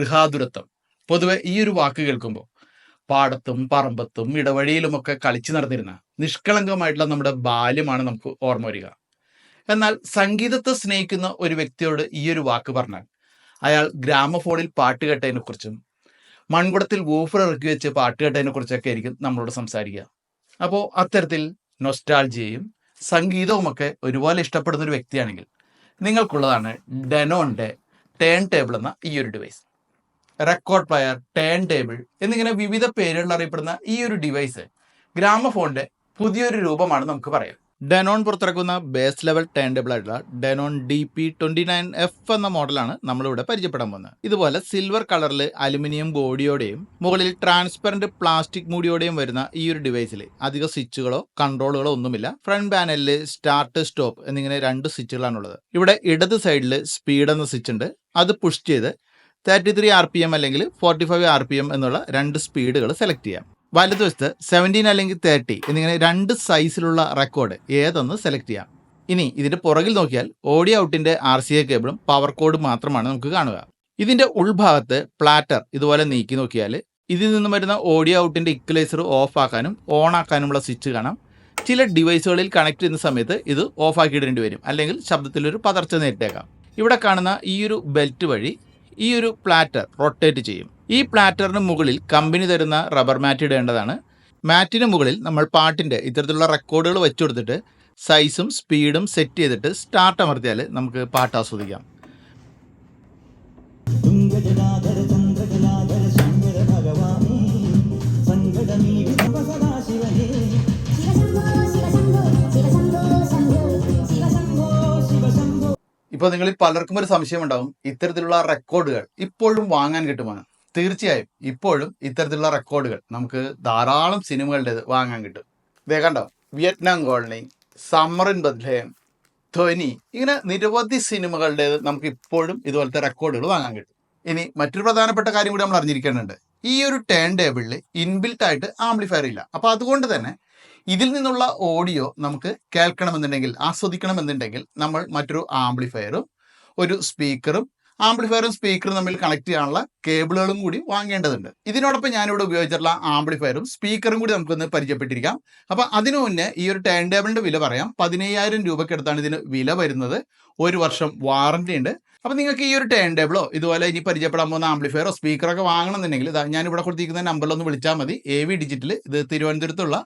ഗൃഹാതുരത്വം. പൊതുവെ ഈ ഒരു വാക്ക് കേൾക്കുമ്പോൾ പാടത്തും പറമ്പത്തും ഇടവഴിയിലുമൊക്കെ കളിച്ചു നടന്നിരുന്ന നിഷ്കളങ്കമായിട്ടുള്ള നമ്മുടെ ബാല്യമാണ് നമുക്ക് ഓർമ്മ വരിക. എന്നാൽ സംഗീതത്തെ സ്നേഹിക്കുന്ന ഒരു വ്യക്തിയോട് ഈ ഒരു വാക്ക് പറഞ്ഞാൽ അയാൾ ഗ്രാമഫോണിൽ പാട്ട് കേട്ടതിനെക്കുറിച്ചും മൺകുടത്തിൽ വൂഫർ ഇറക്കി വെച്ച് പാട്ട് കേട്ടതിനെക്കുറിച്ചൊക്കെ ആയിരിക്കും നമ്മളോട് സംസാരിക്കുക. അപ്പോൾ അത്തരത്തിൽ നൊസ്റ്റാൾജിയയും സംഗീതവുമൊക്കെ ഒരുപോലെ ഇഷ്ടപ്പെടുന്ന ഒരു വ്യക്തിയാണെങ്കിൽ നിങ്ങൾക്കുള്ളതാണ് ഡെനോണിന്റെ ടേൺ ടേബിൾ എന്ന ഈ ഒരു device record player turn table എന്നിങ്ങനെ വിവിധ പേരുകളിൽ അറിയപ്പെടുന്ന ഈ ഒരു ഡിവൈസ് ഗ്രാമഫോണിന്റെ പുതിയൊരു രൂപമാണ് നമുക്ക് പറയാം. ഡെനോൺ പുറത്തിറക്കുന്ന ബേസ് ലെവൽ ടേൺ ടേബിൾ ആയിട്ടുള്ള Denon D P twenty nine F എന്ന മോഡലാണ് നമ്മളിവിടെ പരിചയപ്പെടാൻ പോകുന്നത്. ഇതുപോലെ സിൽവർ കളറിൽ അലുമിനിയം ബോഡിയോടെയും മുകളിൽ ട്രാൻസ്പെറന്റ് പ്ലാസ്റ്റിക് മൂടിയോടെയും വരുന്ന ഈ ഒരു ഡിവൈസിൽ അധിക സ്വിച്ചുകളോ കൺട്രോളുകളോ ഒന്നുമില്ല. ഫ്രണ്ട് പാനലിൽ സ്റ്റാർട്ട് സ്റ്റോപ്പ് എന്നിങ്ങനെ രണ്ട് സ്വിച്ചുകളാണുള്ളത് ഇവിടെ ഇടത് സൈഡിൽ സ്പീഡ് എന്ന സ്വിച്ച് ഉണ്ട്. അത് പുഷ് ചെയ്ത് thirty three R P M അല്ലെങ്കിൽ forty five R P M എന്നുള്ള രണ്ട് സ്പീഡുകൾ സെലക്ട് ചെയ്യാം. വലതുവശത്ത് സെവന്റീൻ അല്ലെങ്കിൽ തേർട്ടി എന്നിങ്ങനെ രണ്ട് സൈസിലുള്ള റെക്കോർഡ് ഏതെന്ന് സെലക്ട് ചെയ്യാം. ഇനി ഇതിന്റെ പുറകിൽ നോക്കിയാൽ ഓഡിയോ ഔട്ടിന്റെ ആർ സി എ കേബിളും പവർ കോഡ് മാത്രമാണ് നമുക്ക് കാണുക. ഇതിന്റെ ഉൾഭാഗത്ത് പ്ലാറ്റർ ഇതുപോലെ നീക്കി നോക്കിയാൽ ഇതിൽ നിന്നും വരുന്ന ഓഡിയോ ഔട്ടിന്റെ ഇക്വലൈസർ ഓഫ് ആക്കാനും ഓൺ ആക്കാനുമുള്ള സ്വിച്ച് കാണാം. ചില ഡിവൈസുകളിൽ കണക്ട് ചെയ്യുന്ന സമയത്ത് ഇത് ഓഫ് ആക്കി ഇടേണ്ടി വരും. അല്ലെങ്കിൽ ശബ്ദത്തിലൊരു പതർച്ച നേരിട്ടേക്കാം. ഇവിടെ കാണുന്ന ഈ ഒരു ബെൽറ്റ് വഴി ഈ ഒരു പ്ലാറ്റർ റൊട്ടേറ്റ് ചെയ്യും. ഈ പ്ലാറ്ററിന് മുകളിൽ കമ്പനി തരുന്ന റബ്ബർ മാറ്റ് ഇടേണ്ടതാണ്. മാറ്റിന് മുകളിൽ നമ്മൾ പാട്ടിന്റെ ഇത്തരത്തിലുള്ള റെക്കോർഡുകൾ വെച്ചു കൊടുത്തിട്ട് സൈസും സ്പീഡും സെറ്റ് ചെയ്തിട്ട് സ്റ്റാർട്ട് അമർത്തിയാൽ നമുക്ക് പാട്ട് ആസ്വദിക്കാം. ഇപ്പോൾ നിങ്ങളിൽ പലർക്കും ഒരു സംശയം ഉണ്ടാവും. ഇത്തരത്തിലുള്ള റെക്കോർഡുകൾ ഇപ്പോഴും വാങ്ങാൻ കിട്ടുമാണ് തീർച്ചയായും ഇപ്പോഴും ഇത്തരത്തിലുള്ള റെക്കോർഡുകൾ നമുക്ക് ധാരാളം സിനിമകളുടേത് വാങ്ങാൻ കിട്ടും. ഇതേ കണ്ടോ? Vietnam Colony Summer in Bethlehem Dhwani ഇങ്ങനെ നിരവധി സിനിമകളുടേത് നമുക്ക് ഇപ്പോഴും ഇതുപോലത്തെ റെക്കോർഡുകൾ വാങ്ങാൻ കിട്ടും. ഇനി മറ്റൊരു പ്രധാനപ്പെട്ട കാര്യം കൂടി നമ്മൾ അറിഞ്ഞിരിക്കേണ്ടതുണ്ട്. ഈ ഒരു ടേൺ ടേബിളിൽ ഇൻബിൽട്ട് ആയിട്ട് ആംപ്ലിഫയർ ഇല്ല. അപ്പോൾ അതുകൊണ്ട് തന്നെ ഇതിൽ നിന്നുള്ള ഓഡിയോ നമുക്ക് കേൾക്കണമെന്നുണ്ടെങ്കിൽ ആസ്വദിക്കണമെന്നുണ്ടെങ്കിൽ നമ്മൾ മറ്റൊരു ആംപ്ലിഫയറും ഒരു സ്പീക്കറും ആംപ്ലിഫയറും സ്പീക്കറും തമ്മിൽ കണക്ട് ചെയ്യാനുള്ള കേബിളുകളും കൂടി വാങ്ങേണ്ടതുണ്ട്. ഇതിനോടൊപ്പം ഞാനിവിടെ ഉപയോഗിച്ചിട്ടുള്ള ആംപ്ലിഫയറും സ്പീക്കറും കൂടി നമുക്കൊന്ന് പരിചയപ്പെട്ടിരിക്കാം. അപ്പോൾ അതിനു മുന്നേ ഈ ഒരു ടേൺ ടേബിളിന്റെ വില പറയാം. പതിനയ്യായിരം രൂപയ്ക്കടുത്താണ് ഇതിന് വില വരുന്നത്. ഒരു വർഷം വാറണ്ടി ഉണ്ട്. അപ്പോൾ നിങ്ങൾക്ക് ഈ ഒരു ടേൺ ടേബിളോ ഇതുപോലെ ഇനി പരിചയപ്പെടാൻ പോകുന്ന ആംപ്ലിഫയറോ സ്പീക്കറൊക്കെ വാങ്ങണമെന്നുണ്ടെങ്കിൽ ഇതാ ഞാൻ ഇവിടെ കൊടുത്തിരിക്കുന്ന നമ്പറിലൊന്ന് വിളിച്ചാൽ മതി. എ വി ഡിജിറ്റൽ ഇത് തിരുവനന്തപുരത്തുള്ള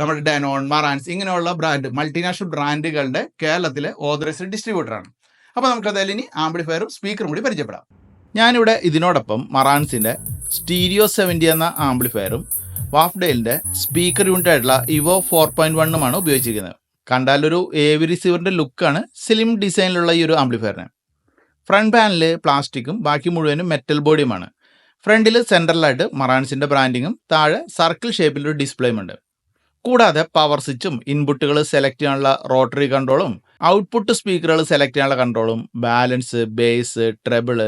നമ്മുടെ ഡാനോൺ മറാൻസ് ഇങ്ങനെയുള്ള ബ്രാൻഡ് മൾട്ടിനാഷണൽ ബ്രാൻഡുകളുടെ കേരളത്തിലെ ഓതറൈസ്ഡ് ഡിസ്ട്രിബ്യൂട്ടറാണ് അപ്പോൾ നമുക്ക് അതായത് ഇനി ആംപ്ലിഫയറും സ്പീക്കറും കൂടി പരിചയപ്പെടാം. ഞാനിവിടെ ഇതിനോടൊപ്പം മറാൻസിന്റെ സ്റ്റീരിയോ സെവന്റി എന്ന ആംപ്ലിഫയറും വാഫ്ഡെയിലിന്റെ സ്പീക്കർ യൂണിറ്റ് ആയിട്ടുള്ള ഇവോ ഫോർ പോയിന്റ് വണ്ണുമാണ് ഉപയോഗിച്ചിരിക്കുന്നത്. കണ്ടാലൊരു ഏവി റിസീവറിന്റെ ലുക്കാണ് സ്ലിം ഡിസൈനിലുള്ള ഈ ഒരു ആംപ്ലിഫയറിന് ഫ്രണ്ട് പാനൽ പ്ലാസ്റ്റിക്കും ബാക്കി മുഴുവനും മെറ്റൽ ബോഡിയുമാണ് ഫ്രണ്ടിൽ സെൻട്രലായിട്ട് മറാൻസിന്റെ ബ്രാൻഡിങ്ങും താഴെ സർക്കിൾ ഷേപ്പിലൊരു ഡിസ്പ്ലേയും ഉണ്ട്. കൂടാതെ പവർ സ്വിച്ചും ഇൻപുട്ടുകൾ സെലക്ട് ചെയ്യാനുള്ള റോട്ടറി കൺട്രോളും ഔട്ട്പുട്ട് സ്പീക്കറുകൾ സെലക്ട് ചെയ്യാനുള്ള കൺട്രോളും ബാലൻസ് ബേസ് ട്രെബിൾ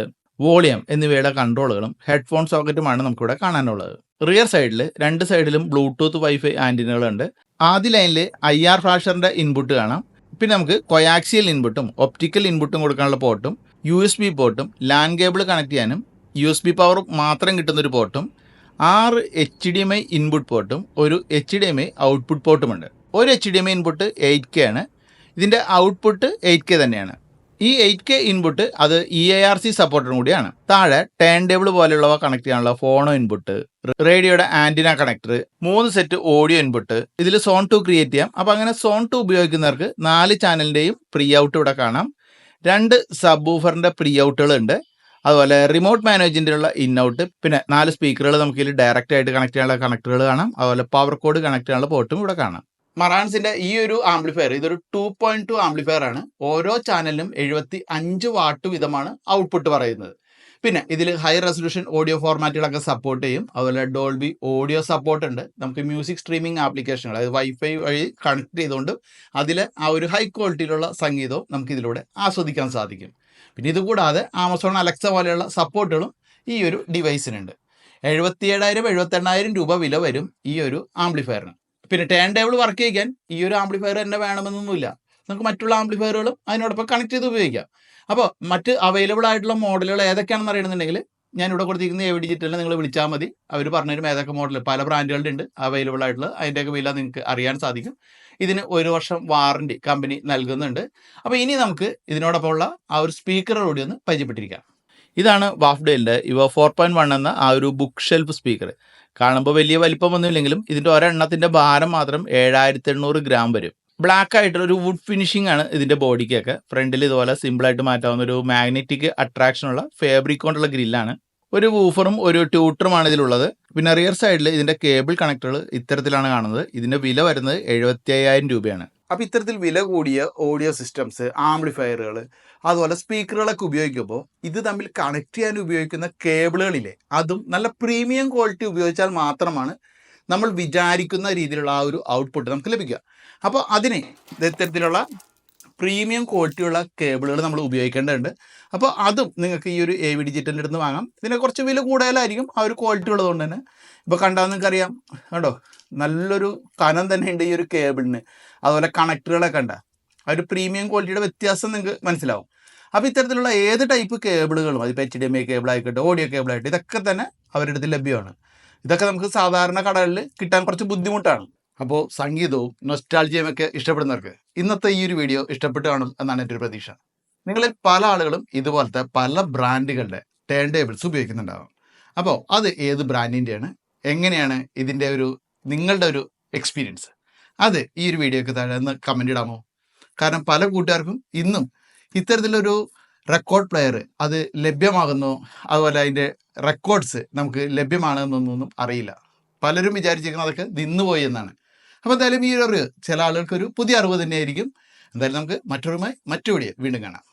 വോളിയം എന്നിവയുടെ കൺട്രോളുകളും ഹെഡ്ഫോൺ സോക്കറ്റുമാണ് നമുക്കിവിടെ കാണാനുള്ളത്. റിയർ സൈഡിൽ രണ്ട് സൈഡിലും ബ്ലൂടൂത്ത് വൈഫൈ ആന്റിനുകളുണ്ട് ആദ്യ ലൈനിൽ ഐ ആർ ഫ്ലാഷറിന്റെ ഇൻപുട്ട് കാണാം. പിന്നെ നമുക്ക് കൊയാക്സിയൽ ഇൻപുട്ടും ഒപ്റ്റിക്കൽ ഇൻപുട്ടും കൊടുക്കാനുള്ള പോർട്ടും യു എസ് ബി പോർട്ടും ലാൻഡ് കേബിൾ കണക്ട് ചെയ്യാനും യു എസ് ബി പവർ മാത്രം കിട്ടുന്നൊരു പോർട്ടും ആറ് H D M I input പോർട്ടും ഒരു H D M I output പോർട്ടുമുണ്ട് ഒരു H D M I input eight K ആണ്. ഇതിന്റെ ഔട്ട്പുട്ട് എയ്റ്റ് കെ തന്നെയാണ്. ഈ എയ്റ്റ് കെ ഇൻപുട്ട് അത് ഇ എ ആർ സി സപ്പോർട്ടറും കൂടിയാണ്. താഴെ ടേൺ ടേബിൾ പോലെയുള്ളവ കണക്ട് ചെയ്യാനുള്ള ഫോണോ ഇൻപുട്ട് റേഡിയോയുടെ ആന്റിന കണക്ടർ മൂന്ന് സെറ്റ് ഓഡിയോ ഇൻപുട്ട് ഇതിൽ സോൺ ടു ക്രിയേറ്റ് ചെയ്യാം. അപ്പോൾ അങ്ങനെ സോൺ ടു ഉപയോഗിക്കുന്നവർക്ക് നാല് ചാനലിന്റെയും പ്രീ ഔട്ട് ഇവിടെ കാണാം. രണ്ട് സബ് ഊഫറിന്റെ പ്രീ ഔട്ടുകൾ ഉണ്ട് അതുപോലെ റിമോട്ട് മാനേജിന്റെയുള്ള ഇൻ ഔട്ട് പിന്നെ നാല് സ്പീക്കറുകൾ നമുക്ക് ഇതിൽ ഡയറക്റ്റ് ആയിട്ട് കണക്ട് ചെയ്യാനുള്ള കണക്ടറുകൾ കാണാം. അതുപോലെ പവർ കോഡ് കണക്ട് ചെയ്യാനുള്ള പോർട്ടും ഇവിടെ കാണാം. മറാൻസിന്റെ ഈ ഒരു ആംപ്ലിഫയർ ഇതൊരു ടു പോയിന്റ് ടു ആംപ്ലിഫയർ ആണ്. ഓരോ ചാനലിനും എഴുപത്തി അഞ്ച് വാട്ട് വീതമാണ് ഔട്ട്പുട്ട് പറയുന്നത്. പിന്നെ ഇതിൽ ഹൈ റെസൊല്യൂഷൻ ഓഡിയോ ഫോർമാറ്റുകളൊക്കെ സപ്പോർട്ട് ചെയ്യും. അതുപോലെ ഡോൾബി ഓഡിയോ സപ്പോർട്ട് ഉണ്ട്. നമുക്ക് മ്യൂസിക് സ്ട്രീമിംഗ് ആപ്ലിക്കേഷനുകൾ അതായത് വൈഫൈ വഴി കണക്ട് ചെയ്തുകൊണ്ട് അതിൽ ആ ഒരു ഹൈ ക്വാളിറ്റിയിലുള്ള സംഗീതവും നമുക്ക് ഇതിലൂടെ ആസ്വദിക്കാൻ സാധിക്കും. പിന്നെ ഇതുകൂടാതെ ആമസോൺ അലക്സ പോലെയുള്ള സപ്പോർട്ടുകളും ഈ ഒരു ഡിവൈസിനുണ്ട് എഴുപത്തി ഏഴായിരം എഴുപത്തെണ്ണായിരം രൂപ വില വരും ഈ ഒരു ആംപ്ലിഫയറിന് പിന്നെ ടേൺ ടേബിൾ വർക്ക് ചെയ്യാൻ ഈ ഒരു ആംപ്ലിഫയർ തന്നെ വേണമെന്നൊന്നുമില്ല. നമുക്ക് മറ്റുള്ള ആംപ്ലിഫയറുകളും അതിനോടൊപ്പം കണക്ട് ചെയ്ത് ഉപയോഗിക്കാം. അപ്പോൾ മറ്റ് അവൈലബിൾ ആയിട്ടുള്ള മോഡലുകൾ ഏതൊക്കെയാണെന്ന് അറിയണമെന്നുണ്ടെങ്കിൽ ഞാൻ ഇവിടെ കൊടുത്തിരിക്കുന്ന എ ഡിജിറ്റലിനെ നിങ്ങൾ വിളിച്ചാൽ മതി. അവർ പറഞ്ഞുതരും ഏതൊക്കെ മോഡൽ പല ബ്രാൻഡുകളുടെ ഉണ്ട് അവൈലബിൾ ആയിട്ടുള്ള. അതിന്റെയൊക്കെ വില നിങ്ങൾക്ക് അറിയാൻ സാധിക്കും. ഇതിന് ഒരു വർഷം വാറണ്ടി കമ്പനി നൽകുന്നുണ്ട്. അപ്പോൾ ഇനി നമുക്ക് ഇതിനോടൊപ്പമുള്ള ആ ഒരു സ്പീക്കർ കൂടി ഒന്ന് പരിചയപ്പെട്ടിരിക്കാം. ഇതാണ് വാഫ്ഡേലിന്റെ ഇവ ഫോർ പോയിന്റ് വൺ എന്ന ആ ഒരു ബുക്ക് ഷെൽഫ് സ്പീക്കർ കാണുമ്പോൾ വലിയ വലിപ്പമൊന്നുമില്ലെങ്കിലും ഇതിന്റെ ഒരെണ്ണത്തിന്റെ ഭാരം മാത്രം ഏഴായിരത്തി എണ്ണൂറ് ഗ്രാം വരും. ബ്ലാക്ക് ആയിട്ടുള്ള ഒരു വുഡ് ഫിനിഷിംഗ് ആണ് ഇതിന്റെ ബോഡിക്കൊക്കെ ഫ്രണ്ടിൽ ഇതുപോലെ സിമ്പിളായിട്ട് മാറ്റാവുന്ന ഒരു മാഗ്നറ്റിക് അട്രാക്ഷനുള്ള ഫാബ്രിക് കൊണ്ടുള്ള ഗ്രില്ലാണ് ഒരു വൂഫറും ഒരു ട്യൂട്ടറുമാണ് ഇതിലുള്ളത്. പിന്നെ റിയർ സൈഡിൽ ഇതിന്റെ കേബിൾ കണക്ടറുകൾ ഇത്തരത്തിലാണ് കാണുന്നത്. ഇതിന്റെ വില വരുന്നത് എഴുപത്തി രൂപയാണ്. അപ്പോൾ ഇത്തരത്തിൽ വില കൂടിയ ഓഡിയോ സിസ്റ്റംസ് ആംപ്ലിഫയറുകൾ അതുപോലെ സ്പീക്കറുകളൊക്കെ ഉപയോഗിക്കുമ്പോൾ ഇത് തമ്മിൽ കണക്ട് ചെയ്യാൻ ഉപയോഗിക്കുന്ന കേബിളുകളില്ലേ അതും നല്ല പ്രീമിയം ക്വാളിറ്റി ഉപയോഗിച്ചാൽ മാത്രമാണ് നമ്മൾ വിചാരിക്കുന്ന രീതിയിലുള്ള ആ ഒരു ഔട്ട്പുട്ട് നമുക്ക് ലഭിക്കുക. അപ്പോൾ അതിനെ ഇത് ഇത്തരത്തിലുള്ള പ്രീമിയം ക്വാളിറ്റിയുള്ള കേബിളുകൾ നമ്മൾ ഉപയോഗിക്കേണ്ടതുണ്ട്. അപ്പോൾ അതും നിങ്ങൾക്ക് ഈ ഒരു എ വി ഡിജിറ്റലിന്റെ അടുത്ത് വാങ്ങാം. ഇതിനെ കുറച്ച് വില കൂടുതലായിരിക്കും ആ ഒരു ക്വാളിറ്റി ഉള്ളതുകൊണ്ട് തന്നെ. ഇപ്പോൾ കണ്ടാൽ നിങ്ങൾക്ക് അറിയാം കണ്ടോ? നല്ലൊരു കനം തന്നെ ഉണ്ട് ഈ ഒരു കേബിളിന്. അതുപോലെ കണക്ടറുകളൊക്കെ ഉണ്ട്. ആ ഒരു പ്രീമിയം ക്വാളിറ്റിയുടെ വ്യത്യാസം നിങ്ങൾക്ക് മനസ്സിലാവും. അപ്പോൾ ഇത്തരത്തിലുള്ള ഏത് ടൈപ്പ് കേബിളുകളും അതിപ്പോൾ H D M I cable ആയിക്കോട്ടെ ഓഡിയോ കേബിൾ ആയിട്ട് ഇതൊക്കെ തന്നെ അവരുടെ അടുത്ത് ലഭ്യമാണ്. ഇതൊക്കെ നമുക്ക് സാധാരണ കടകളിൽ കിട്ടാൻ കുറച്ച് ബുദ്ധിമുട്ടാണ്. അപ്പോൾ സംഗീതവും നൊസ്റ്റാൾജിയും ഒക്കെ ഇഷ്ടപ്പെടുന്നവർക്ക് ഇന്നത്തെ ഈ ഒരു വീഡിയോ ഇഷ്ടപ്പെട്ടു കാണും എന്നാണ് എന്റെ ഒരു പ്രതീക്ഷ. നിങ്ങളിൽ പല ആളുകളും ഇതുപോലത്തെ പല ബ്രാൻഡുകളുടെ ടേൺ ടേബിൾസ് ഉപയോഗിക്കുന്നുണ്ടാവും. അപ്പോൾ അത് ഏത് ബ്രാൻഡിന്റെയാണ് എങ്ങനെയാണ് ഇതിന്റെ ഒരു നിങ്ങളുടെ ഒരു എക്സ്പീരിയൻസ് അത് ഈ ഒരു വീഡിയോയ്ക്ക് താഴെ ഒന്ന് കമന്റ് ഇടാമോ? കാരണം പല കൂട്ടുകാർക്കും ഇന്നും ഇത്തരത്തിലൊരു റെക്കോർഡ് പ്ലെയർ അത് ലഭ്യമാകുന്നു അതുപോലെ അതിന്റെ റെക്കോർഡ്സ് നമുക്ക് ലഭ്യമാണെന്നൊന്നും അറിയില്ല. പലരും വിചാരിച്ചിരിക്കുന്നത് അതൊക്കെ നിന്നുപോയി എന്നാണ്. അപ്പോൾ എന്തായാലും ഈ ഒരു ചില ആളുകൾക്ക് ഒരു പുതിയ അറിവ് തന്നെയായിരിക്കും. എന്തായാലും നമുക്ക് മറ്റൊരുമായി മറ്റു വീണ്ടും കാണാം.